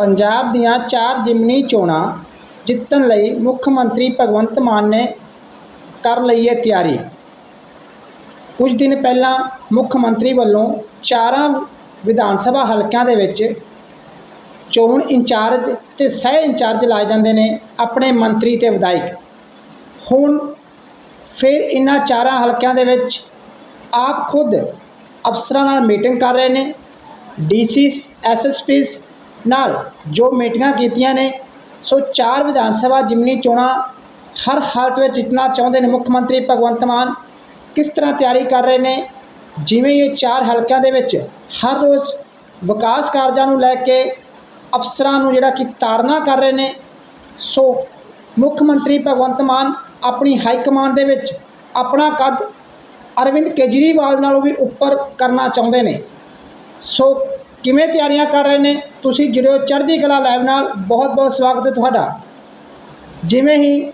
ਪੰਜਾਬ ਦੀਆਂ ਚਾਰ ਜ਼ਿਮਨੀ ਚੋਣਾਂ ਜਿੱਤਣ ਲਈ ਮੁੱਖ ਮੰਤਰੀ ਭਗਵੰਤ ਮਾਨ ਨੇ ਕਰ ਲਈ ਹੈ ਤਿਆਰੀ। ਕੁਝ ਦਿਨ ਪਹਿਲਾਂ ਮੁੱਖ ਮੰਤਰੀ ਵੱਲੋਂ ਚਾਰਾਂ ਵਿਧਾਨ ਸਭਾ ਹਲਕਿਆਂ ਦੇ ਵਿੱਚ ਚੋਣ ਇੰਚਾਰਜ ਤੇ ਸਹਿ ਇੰਚਾਰਜ ਲਾਏ ਜਾਂਦੇ ਨੇ ਆਪਣੇ ਮੰਤਰੀ ਤੇ ਵਿਧਾਇਕ। ਹੁਣ ਫਿਰ ਇਹਨਾਂ ਚਾਰਾਂ ਹਲਕਿਆਂ ਦੇ ਵਿੱਚ ਆਪ ਖੁਦ ਅਫਸਰਾਂ ਨਾਲ ਮੀਟਿੰਗ ਕਰ ਰਹੇ ਨੇ, ਡੀਸੀਸ, ਐਸਐਸਪੀਸ ਨਾਲ ਜੋ ਮੀਟਿੰਗਾਂ ਕੀਤੀਆਂ ਨੇ, ਸੋ ਚਾਰ ਵਿਧਾਨ ਸਭਾ ਜਿਮਨੀ ਚੋਣਾਂ ਹਰ ਹਾਲਤ ਵਿੱਚ ਜਿੱਤਣਾ ਚਾਹੁੰਦੇ ਨੇ ਮੁੱਖ ਮੰਤਰੀ ਭਗਵੰਤ ਮਾਨ। ਕਿਸ ਤਰ੍ਹਾਂ ਤਿਆਰੀ ਕਰ ਰਹੇ ਨੇ? ਜਿਵੇਂ ਇਹ ਚਾਰ ਹਲਕਿਆਂ ਦੇ ਵਿੱਚ ਹਰ ਰੋਜ਼ ਵਿਕਾਸ ਕਾਰਜਾਂ ਨੂੰ ਲੈ ਕੇ ਅਫਸਰਾਂ ਨੂੰ ਜਿਹੜਾ ਕਿ ਤਾੜਨਾ ਕਰ ਰਹੇ ਨੇ, ਸੋ ਮੁੱਖ ਮੰਤਰੀ ਭਗਵੰਤ ਮਾਨ ਆਪਣੀ ਹਾਈ ਕਮਾਂਡ ਦੇ ਵਿੱਚ ਆਪਣਾ ਕੱਦ ਅਰਵਿੰਦ ਕੇਜਰੀਵਾਲ ਨਾਲੋਂ ਵੀ ਉੱਪਰ ਕਰਨਾ ਚਾਹੁੰਦੇ ਨੇ। ਸੋ ਕਿਵੇਂ ਤਿਆਰੀਆਂ ਕਰ ਰਹੇ ਨੇ? ਤੁਸੀਂ ਜੁੜਿਓ ਚੜ੍ਹਦੀ ਕਲਾ ਲਾਈਵ ਨਾਲ। ਬਹੁਤ ਬਹੁਤ ਸਵਾਗਤ ਹੈ ਤੁਹਾਡਾ। ਜਿਵੇਂ ਹੀ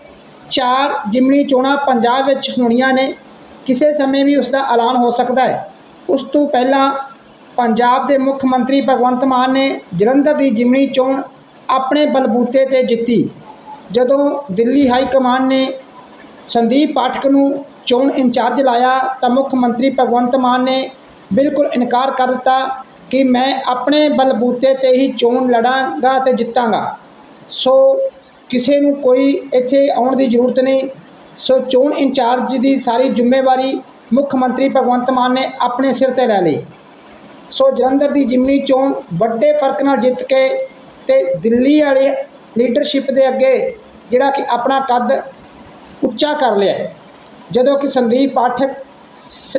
ਚਾਰ ਜਿਮਨੀ ਚੋਣਾਂ ਪੰਜਾਬ ਵਿੱਚ ਹੋਣੀਆਂ ਨੇ, ਕਿਸੇ ਸਮੇਂ ਵੀ ਉਸ ਦਾ ਐਲਾਨ ਹੋ ਸਕਦਾ ਹੈ। ਉਸ ਤੋਂ ਪਹਿਲਾਂ ਪੰਜਾਬ ਦੇ ਮੁੱਖ ਮੰਤਰੀ ਭਗਵੰਤ ਮਾਨ ਨੇ ਜਲੰਧਰ ਦੀ ਜਿਮਨੀ ਚੋਣ ਆਪਣੇ ਬਲਬੂਤੇ ਤੇ ਜਿੱਤੀ। ਜਦੋਂ ਦਿੱਲੀ ਹਾਈ ਕਮਾਨ ਨੇ ਸੰਦੀਪ ਪਾਠਕ ਨੂੰ ਚੋਣ ਇੰਚਾਰਜ ਲਾਇਆ, ਤਾਂ ਮੁੱਖ ਮੰਤਰੀ ਭਗਵੰਤ ਮਾਨ ਨੇ ਬਿਲਕੁਲ ਇਨਕਾਰ ਕਰ ਦਿੱਤਾ। ਕਿ ਮੈਂ ਆਪਣੇ ਬਲਬੂਤੇ ਤੇ ਹੀ ਚੋਣ ਲੜਾਂਗਾ ਤੇ ਜਿੱਤਾਂਗਾ। ਸੋ ਕਿਸੇ ਨੂੰ ਕੋਈ ਇੱਥੇ ਆਉਣ ਦੀ ਜ਼ਰੂਰਤ ਨਹੀਂ। ਸੋ ਚੋਣ ਇੰਚਾਰਜ ਦੀ ਸਾਰੀ ਜ਼ਿੰਮੇਵਾਰੀ ਮੁੱਖ ਮੰਤਰੀ ਭਗਵੰਤ ਮਾਨ ਨੇ ਆਪਣੇ ਸਿਰ ਤੇ ਲੈ ਲਈ। ਸੋ ਜਲੰਧਰ ਦੀ ਜਿਮਨੀ ਚੋਣ ਵੱਡੇ ਫ਼ਰਕ ਨਾਲ ਜਿੱਤ ਕੇ ਤੇ ਦਿੱਲੀ ਵਾਲੀ ਲੀਡਰਸ਼ਿਪ ਦੇ ਅੱਗੇ ਜਿਹੜਾ ਕਿ ਆਪਣਾ ਕੱਦ ਉੱਚਾ ਕਰ ਲਿਆ। ਜਦੋਂ ਕਿ ਸੰਦੀਪ ਪਾਠਕ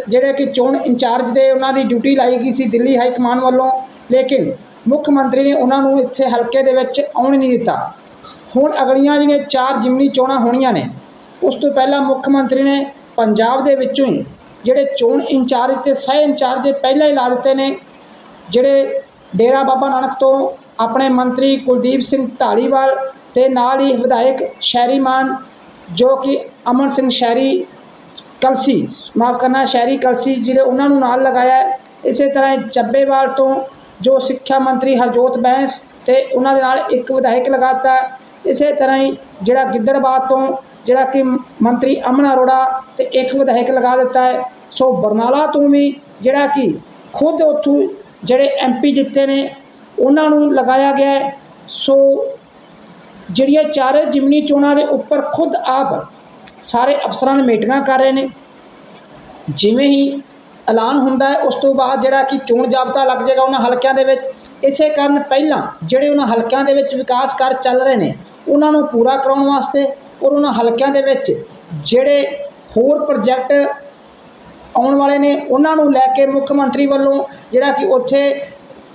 ਜਿਹੜੇ ਕਿ ਚੋਣ ਇੰਚਾਰਜ ਦੇ ਉਹਨਾਂ ਦੀ ਡਿਊਟੀ ਲਾਈ ਗਈ ਸੀ ਦਿੱਲੀ ਹਾਈ ਕਮਾਨ ਵੱਲੋਂ, ਲੇਕਿਨ ਮੁੱਖ ਮੰਤਰੀ ਨੇ ਉਹਨਾਂ ਨੂੰ ਇੱਥੇ ਹਲਕੇ ਦੇ ਵਿੱਚ ਆਉਣ ਨਹੀਂ ਦਿੱਤਾ। ਹੁਣ ਅਗਲੀਆਂ ਜਿਹੜੀਆਂ ਚਾਰ ਜਿਮਨੀ ਚੋਣਾਂ ਹੋਣੀਆਂ ਨੇ, ਉਸ ਤੋਂ ਪਹਿਲਾਂ ਮੁੱਖ ਮੰਤਰੀ ਨੇ ਪੰਜਾਬ ਦੇ ਵਿੱਚੋਂ ਹੀ ਜਿਹੜੇ ਚੋਣ ਇੰਚਾਰਜ ਤੇ ਸਹਿ ਇੰਚਾਰਜ ਪਹਿਲਾਂ ਹੀ ਲਾ ਦਿੱਤੇ ਨੇ, ਜਿਹੜੇ ਡੇਰਾ ਬਾਬਾ ਨਾਨਕ ਤੋਂ ਆਪਣੇ ਮੰਤਰੀ ਕੁਲਦੀਪ ਸਿੰਘ ਢਾਲੀਵਾਲ ਤੇ ਨਾਲ ਹੀ ਵਿਧਾਇਕ ਸ਼ਹਿਰੀ ਮਾਨ ਜੋ ਕਿ ਅਮਨ ਸਿੰਘ ਸ਼ਹਿਰੀ ਕਲਸੀ ਮਾਫ ਕਰਨਾ ਸ਼ਹਿਰੀ ਕਲਸੀ ਜਿਹੜੇ ਉਹਨਾਂ ਨੂੰ ਨਾਲ ਲਗਾਇਆ ਇਸੇ ਤਰ੍ਹਾਂ ਹੀ ਚੱਬੇਵਾਲ ਤੋਂ ਜੋ ਸਿੱਖਿਆ ਮੰਤਰੀ ਹਰਜੋਤ ਬੈਂਸ ਤੇ ਉਹਨਾਂ ਦੇ ਨਾਲ ਇੱਕ ਵਿਧਾਇਕ ਲਗਾਤਾ ਹੈ। ਇਸੇ ਤਰ੍ਹਾਂ ਹੀ ਜਿਹੜਾ ਗਿੱਦੜਬਾਦ ਤੋਂ ਜਿਹੜਾ ਕਿ ਮੰਤਰੀ ਅਮਨ ਅਰੋੜਾ ਤੇ ਇੱਕ ਵਿਧਾਇਕ ਲਗਾ ਦਿੱਤਾ ਹੈ, ਸੋ ਬਰਨਾਲਾ ਤੋਂ ਵੀ ਜਿਹੜਾ ਕਿ ਖੁਦ ਉੱਥੋਂ ਜਿਹੜੇ ਐਮਪੀ ਜਿੱਤੇ ਨੇ, ਉਹਨਾਂ ਨੂੰ ਲਗਾਇਆ ਗਿਆ ਸੋ ਜਿਹੜੀਆਂ ਚਾਰੇ ਜਿਮਨੀ ਚੋਣਾਂ ਦੇ ਉੱਪਰ ਖੁਦ ਆਪ ਸਾਰੇ ਅਫਸਰਾਂ ਨੇ ਮੀਟਿੰਗਾਂ ਕਰ ਰਹੇ ਨੇ। ਜਿਵੇਂ ਹੀ ਐਲਾਨ ਹੁੰਦਾ ਹੈ, ਉਸ ਤੋਂ ਬਾਅਦ ਜਿਹੜਾ ਕਿ ਚੋਣ ਜਾਬਤਾ ਲੱਗ ਜਾਏਗਾ ਉਹਨਾਂ ਹਲਕਿਆਂ ਦੇ ਵਿੱਚ। ਇਸੇ ਕਾਰਨ ਪਹਿਲਾਂ ਜਿਹੜੇ ਉਹਨਾਂ ਹਲਕਿਆਂ ਦੇ ਵਿੱਚ ਵਿਕਾਸ ਕਾਰਜ ਚੱਲ ਰਹੇ ਨੇ, ਉਹਨਾਂ ਨੂੰ ਪੂਰਾ ਕਰਾਉਣ ਵਾਸਤੇ ਔਰ ਉਹਨਾਂ ਹਲਕਿਆਂ ਦੇ ਵਿੱਚ ਜਿਹੜੇ ਹੋਰ ਪ੍ਰੋਜੈਕਟ ਆਉਣ ਵਾਲੇ ਨੇ, ਉਹਨਾਂ ਨੂੰ ਲੈ ਕੇ ਮੁੱਖ ਮੰਤਰੀ ਵੱਲੋਂ ਜਿਹੜਾ ਕਿ ਉੱਥੇ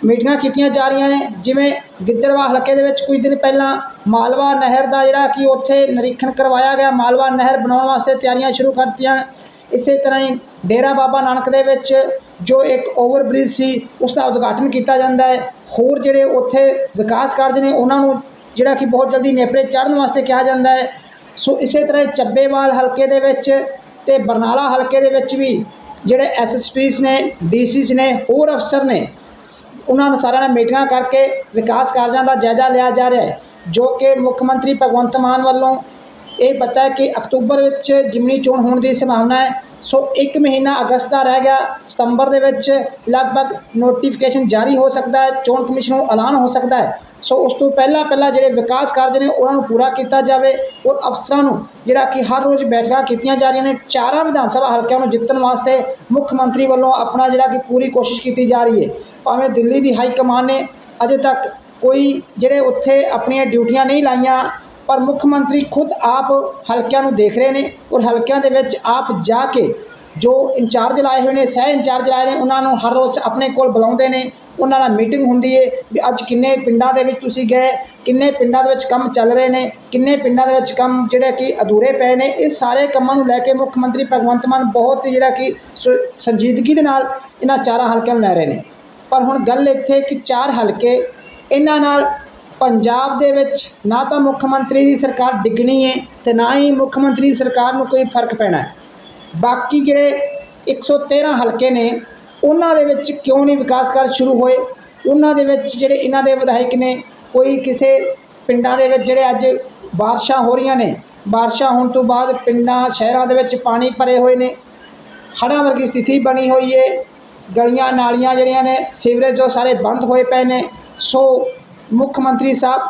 ਮੀਟਿੰਗਾਂ ਕੀਤੀਆਂ ਜਾ ਰਹੀਆਂ ਨੇ, ਜਿਵੇਂ ਗਿੱਦੜਵਾ ਹਲਕੇ ਦੇ ਵਿੱਚ ਕੁਝ ਦਿਨ ਪਹਿਲਾਂ ਮਾਲਵਾ ਨਹਿਰ ਦਾ ਜਿਹੜਾ ਕਿ ਉੱਥੇ ਨਿਰੀਖਣ ਕਰਵਾਇਆ ਗਿਆ, ਮਾਲਵਾ ਨਹਿਰ ਬਣਾਉਣ ਵਾਸਤੇ ਤਿਆਰੀਆਂ ਸ਼ੁਰੂ ਕਰਤੀਆਂ ਇਸੇ ਤਰ੍ਹਾਂ ਹੀ ਡੇਰਾ ਬਾਬਾ ਨਾਨਕ ਦੇ ਵਿੱਚ ਜੋ ਇੱਕ ਓਵਰਬ੍ਰਿਜ ਸੀ ਉਸ ਦਾ ਉਦਘਾਟਨ ਕੀਤਾ ਜਾਂਦਾ ਹੈ। ਹੋਰ ਜਿਹੜੇ ਉੱਥੇ ਵਿਕਾਸ ਕਾਰਜ ਨੇ, ਉਹਨਾਂ ਨੂੰ ਜਿਹੜਾ ਕਿ ਬਹੁਤ ਜਲਦੀ ਨੇਪਰੇ ਚੜ੍ਹਨ ਵਾਸਤੇ ਕਿਹਾ ਜਾਂਦਾ ਹੈ। ਸੋ ਇਸੇ ਤਰ੍ਹਾਂ ਹੀ ਚੱਬੇਵਾਲ ਹਲਕੇ ਦੇ ਵਿੱਚ ਤੇ ਬਰਨਾਲਾ ਹਲਕੇ ਦੇ ਵਿੱਚ ਵੀ ਜਿਹੜੇ ਐਸਐਸਪੀਸ ਨੇ ਡੀਸੀਸ ਨੇ, ਹੋਰ ਅਫਸਰ ਨੇ ਸ- ਉਹਨਾਂ ਨੂੰ ਸਾਰਿਆਂ ਨਾਲ ਮੀਟਿੰਗਾਂ ਕਰਕੇ ਵਿਕਾਸ ਕਾਰਜਾਂ ਦਾ ਜਾਇਜ਼ਾ ਲਿਆ ਜਾ ਰਿਹਾ ਹੈ, ਜੋ ਕਿ ਮੁੱਖ ਮੰਤਰੀ ਭਗਵੰਤ ਮਾਨ ਵੱਲੋਂ ਇਹ ਪਤਾ ਹੈ ਕਿ ਅਕਤੂਬਰ ਵਿੱਚ ਜਿਮਨੀ ਚੋਣ ਹੋਣ ਦੀ ਸੰਭਾਵਨਾ ਹੈ। ਸੋ ਇੱਕ ਮਹੀਨਾ ਅਗਸਤ ਦਾ ਰਹਿ ਗਿਆ। ਸਤੰਬਰ ਦੇ ਵਿੱਚ ਲਗਭਗ ਨੋਟੀਫਿਕੇਸ਼ਨ ਜਾਰੀ ਹੋ ਸਕਦਾ ਹੈ। ਚੋਣ ਕਮਿਸ਼ਨ ਨੂੰ ਐਲਾਨ ਹੋ ਸਕਦਾ ਹੈ। ਸੋ ਉਸ ਤੋਂ ਪਹਿਲਾਂ ਪਹਿਲਾਂ ਜਿਹੜੇ ਵਿਕਾਸ ਕਾਰਜ ਨੇ, ਉਹਨਾਂ ਨੂੰ ਪੂਰਾ ਕੀਤਾ ਜਾਵੇ। ਔਰ ਅਫਸਰਾਂ ਨੂੰ ਜਿਹੜਾ ਕਿ ਹਰ ਰੋਜ਼ ਬੈਠਕਾਂ ਕੀਤੀਆਂ ਜਾ ਰਹੀਆਂ ਨੇ, ਚਾਰਾਂ ਵਿਧਾਨ ਸਭਾ ਹਲਕਿਆਂ ਨੂੰ ਜਿੱਤਣ ਵਾਸਤੇ ਮੁੱਖ ਮੰਤਰੀ ਵੱਲੋਂ ਆਪਣਾ ਜਿਹੜਾ ਕਿ ਪੂਰੀ ਕੋਸ਼ਿਸ਼ ਕੀਤੀ ਜਾ ਰਹੀ ਹੈ। ਭਾਵੇਂ ਦਿੱਲੀ ਦੀ ਹਾਈ ਕਮਾਨ ਨੇ ਅਜੇ ਤੱਕ ਕੋਈ ਜਿਹੜੇ ਉੱਥੇ ਆਪਣੀਆਂ ਡਿਊਟੀਆਂ ਨਹੀਂ ਲਾਈਆਂ ਪਰ ਮੁੱਖ ਮੰਤਰੀ ਖੁਦ ਆਪ ਹਲਕਿਆਂ ਨੂੰ ਦੇਖ ਰਹੇ ਨੇ ਔਰ ਹਲਕਿਆਂ ਦੇ ਵਿੱਚ ਆਪ ਜਾ ਕੇ ਜੋ ਇੰਚਾਰਜ ਲਾਏ ਹੋਏ ਨੇ, ਸਹਿ ਇੰਚਾਰਜ ਲਾਏ ਨੇ, ਉਹਨਾਂ ਨੂੰ ਹਰ ਰੋਜ਼ ਆਪਣੇ ਕੋਲ ਬੁਲਾਉਂਦੇ ਨੇ, ਉਹਨਾਂ ਨਾਲ ਮੀਟਿੰਗ ਹੁੰਦੀ ਹੈ ਵੀ ਅੱਜ ਕਿੰਨੇ ਪਿੰਡਾਂ ਦੇ ਵਿੱਚ ਤੁਸੀਂ ਗਏ, ਕਿੰਨੇ ਪਿੰਡਾਂ ਦੇ ਵਿੱਚ ਕੰਮ ਚੱਲ ਰਹੇ ਨੇ, ਕਿੰਨੇ ਪਿੰਡਾਂ ਦੇ ਵਿੱਚ ਕੰਮ ਜਿਹੜੇ ਕਿ ਅਧੂਰੇ ਪਏ ਨੇ, ਇਹ ਸਾਰੇ ਕੰਮਾਂ ਨੂੰ ਲੈ ਕੇ ਮੁੱਖ ਮੰਤਰੀ ਭਗਵੰਤ ਮਾਨ ਬਹੁਤ ਜਿਹੜਾ ਕਿ ਸ- ਸੰਜੀਦਗੀ ਦੇ ਨਾਲ ਇਹਨਾਂ ਚਾਰਾਂ ਹਲਕਿਆਂ ਨੂੰ ਲੈ ਰਹੇ ਨੇ। ਪਰ ਹੁਣ ਗੱਲ ਇੱਥੇ ਕਿ ਚਾਰ ਹਲਕੇ ਇਹਨਾਂ ਨਾਲ ਪੰਜਾਬ ਦੇ ਵਿੱਚ ਨਾ ਤਾਂ ਮੁੱਖ ਮੰਤਰੀ ਦੀ ਸਰਕਾਰ ਡਿੱਗਣੀ ਹੈ ਤੇ ਨਾ ਹੀ ਮੁੱਖ ਮੰਤਰੀ ਦੀ ਸਰਕਾਰ ਨੂੰ ਕੋਈ ਫ਼ਰਕ ਪੈਣਾ ਹੈ ਬਾਕੀ ਜਿਹੜੇ 113 ਹਲਕੇ ਨੇ, ਉਹਨਾਂ ਦੇ ਵਿੱਚ ਕਿਉਂ ਨਹੀਂ ਵਿਕਾਸ ਕਾਰਜ ਸ਼ੁਰੂ ਹੋਏ? ਉਹਨਾਂ ਦੇ ਵਿੱਚ ਜਿਹੜੇ ਇਹਨਾਂ ਦੇ ਵਿਧਾਇਕ ਨੇ, ਕੋਈ ਕਿਸੇ ਪਿੰਡਾਂ ਦੇ ਵਿੱਚ ਜਿਹੜੇ ਅੱਜ ਬਾਰਿਸ਼ਾਂ ਹੋ ਰਹੀਆਂ ਨੇ, ਬਾਰਿਸ਼ਾਂ ਹੋਣ ਤੋਂ ਬਾਅਦ ਪਿੰਡਾਂ, ਸ਼ਹਿਰਾਂ ਦੇ ਵਿੱਚ ਪਾਣੀ ਭਰੇ ਹੋਏ ਨੇ। ਹੜ੍ਹਾਂ ਵਰਗੀ ਸਥਿਤੀ ਬਣੀ ਹੋਈ ਏ। ਗਲੀਆਂ ਨਾਲੀਆਂ ਜਿਹੜੀਆਂ ਨੇ, ਸੀਵਰੇਜ ਉਹ ਸਾਰੇ ਬੰਦ ਹੋਏ ਪਏ ਨੇ। ਸੋ ਮੁੱਖ ਮੰਤਰੀ ਸਾਹਿਬ,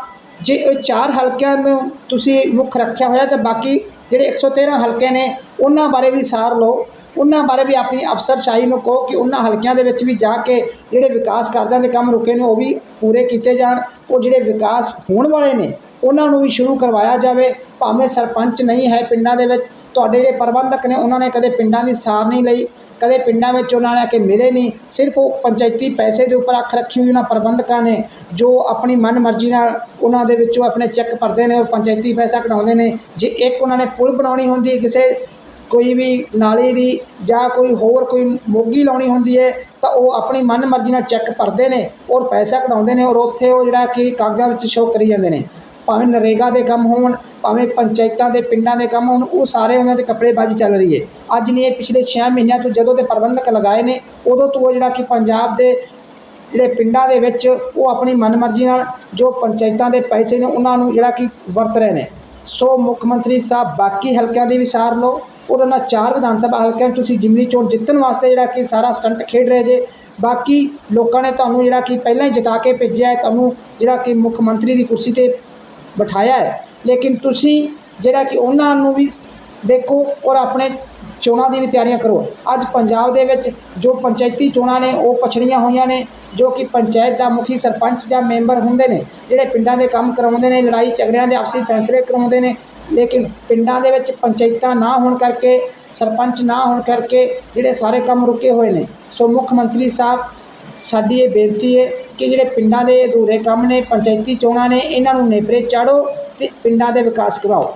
ਜੇ ਇਹ ਚਾਰ ਹਲਕਿਆਂ ਨੂੰ ਤੁਸੀਂ ਮੁੱਖ ਰੱਖਿਆ ਹੋਇਆ ਤਾਂ ਬਾਕੀ ਜਿਹੜੇ 113 ਹਲਕੇ ਨੇ, ਉਹਨਾਂ ਬਾਰੇ ਵੀ ਸਾਰ ਲਓ। ਉਹਨਾਂ ਬਾਰੇ ਵੀ ਆਪਣੀ ਅਫਸਰਸ਼ਾਹੀ ਨੂੰ ਕਹੋ ਕਿ ਉਹਨਾਂ ਹਲਕਿਆਂ ਦੇ ਵਿੱਚ ਵੀ ਜਾ ਕੇ ਜਿਹੜੇ ਵਿਕਾਸ ਕਾਰਜਾਂ ਦੇ ਕੰਮ ਰੁਕੇ ਨੇ, ਉਹ ਵੀ ਪੂਰੇ ਕੀਤੇ ਜਾਣ। ਉਹ ਜਿਹੜੇ ਵਿਕਾਸ ਹੋਣ ਵਾਲੇ ਨੇ ਉਹਨਾਂ ਨੂੰ ਵੀ ਸ਼ੁਰੂ ਕਰਵਾਇਆ ਜਾਵੇ, ਭਾਵੇਂ ਸਰਪੰਚ ਨਹੀਂ ਹੈ ਪਿੰਡਾਂ ਦੇ ਵਿੱਚ, ਤੁਹਾਡੇ ਜਿਹੜੇ ਪ੍ਰਬੰਧਕ ਨੇ, ਉਹਨਾਂ ਨੇ ਕਦੇ ਪਿੰਡਾਂ ਦੀ ਸਾਰ ਨਹੀਂ ਲਈ, ਕਦੇ ਪਿੰਡਾਂ ਵਿੱਚ ਉਹਨਾਂ ਨੇ ਆ ਕੇ ਮਿਲੇ ਨਹੀਂ, ਸਿਰਫ ਉਹ ਪੰਚਾਇਤੀ ਪੈਸੇ ਦੇ ਉੱਪਰ ਅੱਖ ਰੱਖੀ ਹੋਈ ਉਹਨਾਂ ਪ੍ਰਬੰਧਕਾਂ ਨੇ, ਜੋ ਆਪਣੀ ਮਨਮਰਜ਼ੀ ਨਾਲ ਉਹਨਾਂ ਦੇ ਵਿੱਚੋਂ ਆਪਣੇ ਚੈੱਕ ਭਰਦੇ ਨੇ, ਉਹ ਪੰਚਾਇਤੀ ਪੈਸਾ ਕਢਾਉਂਦੇ ਨੇ, ਜੇ ਇੱਕ ਉਹਨਾਂ ਨੇ ਪੁਲ ਬਣਾਉਣੀ ਹੁੰਦੀ ਕਿਸੇ ਕੋਈ ਵੀ ਨਾਲੀ ਦੀ ਜਾਂ ਕੋਈ ਹੋਰ ਕੋਈ ਮੋਗੀ ਲਾਉਣੀ ਹੁੰਦੀ ਹੈ, ਤਾਂ ਉਹ ਆਪਣੀ ਮਨਮਰਜ਼ੀ ਨਾਲ ਚੈੱਕ ਭਰਦੇ ਨੇ ਔਰ ਪੈਸਾ ਕਢਾਉਂਦੇ ਨੇ ਔਰ ਉੱਥੇ ਉਹ ਜਿਹੜਾ ਕਿ ਕਾਗਜ਼ਾਂ ਵਿੱਚ ਸ਼ੋਅ ਕਰੀ ਜਾਂਦੇ ਨੇ। ਭਾਵੇਂ ਨਰੇਗਾ ਦੇ ਕੰਮ ਹੋਣ, ਭਾਵੇਂ ਪੰਚਾਇਤਾਂ ਦੇ ਪਿੰਡਾਂ ਦੇ ਕੰਮ ਹੋਣ, ਉਹ ਸਾਰੇ ਉਹਨਾਂ ਦੇ ਕੱਪੜੇਬਾਜ਼ੀ ਚੱਲ ਰਹੀ ਹੈ। ਅੱਜ ਨਹੀਂ, ਇਹ ਪਿਛਲੇ 6 ਮਹੀਨਿਆਂ ਤੋਂ ਜਦੋਂ ਦੇ ਪ੍ਰਬੰਧਕ ਲਗਾਏ ਨੇ, ਉਦੋਂ ਤੋਂ ਉਹ ਜਿਹੜਾ ਕਿ ਪੰਜਾਬ ਦੇ ਜਿਹੜੇ ਪਿੰਡਾਂ ਦੇ ਵਿੱਚ ਉਹ ਆਪਣੀ ਮਨਮਰਜ਼ੀ ਨਾਲ ਜੋ ਪੰਚਾਇਤਾਂ ਦੇ ਪੈਸੇ ਨੇ, ਉਹਨਾਂ ਨੂੰ ਜਿਹੜਾ ਕਿ ਵਰਤ ਰਹੇ ਨੇ। ਸੋ ਮੁੱਖ ਮੰਤਰੀ ਸਾਹਿਬ, ਬਾਕੀ ਹਲਕਿਆਂ ਦੀ ਵੀ ਸਾਰ ਲਓ। ਔਰ ਉਹਨਾਂ ਚਾਰ ਵਿਧਾਨ ਸਭਾ ਹਲਕਿਆਂ 'ਚ ਤੁਸੀਂ ਜਿਮਨੀ ਚੋਣ ਜਿੱਤਣ ਵਾਸਤੇ ਜਿਹੜਾ ਕਿ ਸਾਰਾ ਸਟੰਟ ਖੇਡ ਰਹੇ ਜੇ। ਬਾਕੀ ਲੋਕਾਂ ਨੇ ਤੁਹਾਨੂੰ ਜਿਹੜਾ ਕਿ ਪਹਿਲਾਂ ਹੀ ਜਿਤਾ ਕੇ ਭੇਜਿਆ ਹੈ, ਤੁਹਾਨੂੰ ਜਿਹੜਾ ਕਿ ਮੁੱਖ ਮੰਤਰੀ ਦੀ ਕੁਰਸੀ ਤੇ ਬਿਠਾਇਆ ਹੈ। ਲੇਕਿਨ ਤੁਸੀਂ ਜਿਹੜਾ ਕਿ ਉਹਨਾਂ ਨੂੰ ਵੀ ਦੇਖੋ ਔਰ ਆਪਣੇ ਚੋਣਾਂ ਦੀ ਵੀ ਤਿਆਰੀਆਂ ਕਰੋ। ਅੱਜ ਪੰਜਾਬ ਦੇ ਵਿੱਚ ਜੋ ਪੰਚਾਇਤੀ ਚੋਣਾਂ ਨੇ, ਉਹ ਪਛੜੀਆਂ ਹੋਈਆਂ ਨੇ, ਜੋ ਕਿ ਪੰਚਾਇਤ ਦਾ ਮੁਖੀ ਸਰਪੰਚ ਜਾਂ ਮੈਂਬਰ ਹੁੰਦੇ ਨੇ, ਜਿਹੜੇ ਪਿੰਡਾਂ ਦੇ ਕੰਮ ਕਰਾਉਂਦੇ ਨੇ, ਲੜਾਈ ਝਗੜਿਆਂ ਦੇ ਆਪਸੀ ਫੈਸਲੇ ਕਰਾਉਂਦੇ ਨੇ, ਲੇਕਿਨ ਪਿੰਡਾਂ ਦੇ ਵਿੱਚ ਪੰਚਾਇਤਾਂ ਨਾ ਹੋਣ ਕਰਕੇ, ਸਰਪੰਚ ਨਾ ਹੋਣ ਕਰਕੇ ਜਿਹੜੇ ਸਾਰੇ ਕੰਮ ਰੁਕੇ ਹੋਏ ਨੇ। ਸੋ ਮੁੱਖ ਮੰਤਰੀ ਸਾਹਿਬ ਸਾਡੀ ਇਹ ਬੇਨਤੀ ਹੈ ਕਿ ਜਿਹੜੇ ਪਿੰਡਾਂ ਦੇ ਅਧੂਰੇ ਕੰਮ ਨੇ, ਪੰਚਾਇਤੀ ਚੋਣਾਂ ਨੇ, ਇਹਨਾਂ ਨੂੰ ਨੇਪਰੇ ਚਾੜੋ ਤੇ ਪਿੰਡਾਂ ਦੇ ਵਿਕਾਸ ਕਰਵਾਓ।